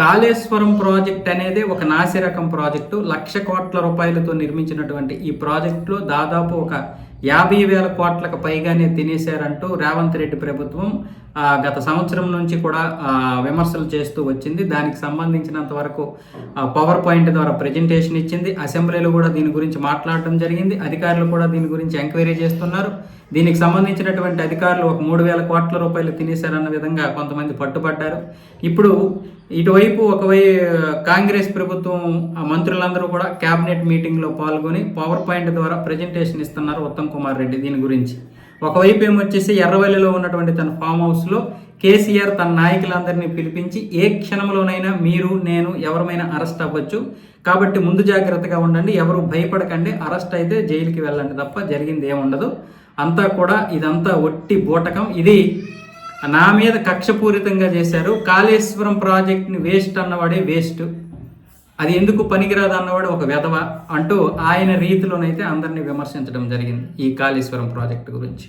Kaleshwaram project అనేది ఒక నాసిరకం ప్రాజెక్టు. లక్ష కోట్ల రూపాయలతో నిర్మించినటువంటి ఈ ప్రాజెక్టులో దాదాపు ఒక యాభై వేల కోట్లకు పైగానే తినేశారంటూ రేవంత్ రెడ్డి ప్రభుత్వం గత సంవత్సరం నుంచి కూడా విమర్శలు చేస్తూ వచ్చింది. దానికి సంబంధించినంత వరకు పవర్ పాయింట్ ద్వారా ప్రజెంటేషన్ ఇచ్చింది. అసెంబ్లీలో కూడా దీని గురించి మాట్లాడటం జరిగింది. అధికారులు కూడా దీని గురించి ఎంక్వైరీ చేస్తున్నారు. దీనికి సంబంధించినటువంటి అధికారులు ఒక మూడు వేల కోట్ల రూపాయలు తినేశారన్న విధంగా కొంతమంది పట్టుబడ్డారు. ఇప్పుడు ఇటువైపు ఒకవై కాంగ్రెస్ ప్రభుత్వం మంత్రులందరూ కూడా క్యాబినెట్ మీటింగ్లో పాల్గొని పవర్ పాయింట్ ద్వారా ప్రజెంటేషన్ ఇస్తున్నారు. ఉత్తమ్ కుమార్ రెడ్డి దీని గురించి. ఒకవైపు ఏమొచ్చేసి ఎర్రవల్లిలో ఉన్నటువంటి తన ఫామ్ హౌస్లో కేసీఆర్ తన నాయకులందరినీ పిలిపించి ఏ క్షణంలోనైనా మీరు నేను ఎవరమైనా అరెస్ట్ అవ్వచ్చు. కాబట్టి ముందు జాగ్రత్తగా ఉండండి ఎవరు భయపడకండి అరెస్ట్ అయితే జైలుకి వెళ్ళండి తప్ప జరిగింది ఏముండదు అంతా కూడా ఇదంతా ఒట్టి బూటకం. ఇది నా మీద కక్షపూరితంగా చేశారు. కాళేశ్వరం ప్రాజెక్ట్ని వేస్ట్ అన్నవాడే వేస్ట్. అది ఎందుకు పనికిరాదు అన్నవాడు ఒక వెధవ అంటూ ఆయన రీతిలోనైతే అందరినీ విమర్శించడం జరిగింది ఈ కాళేశ్వరం ప్రాజెక్టు గురించి.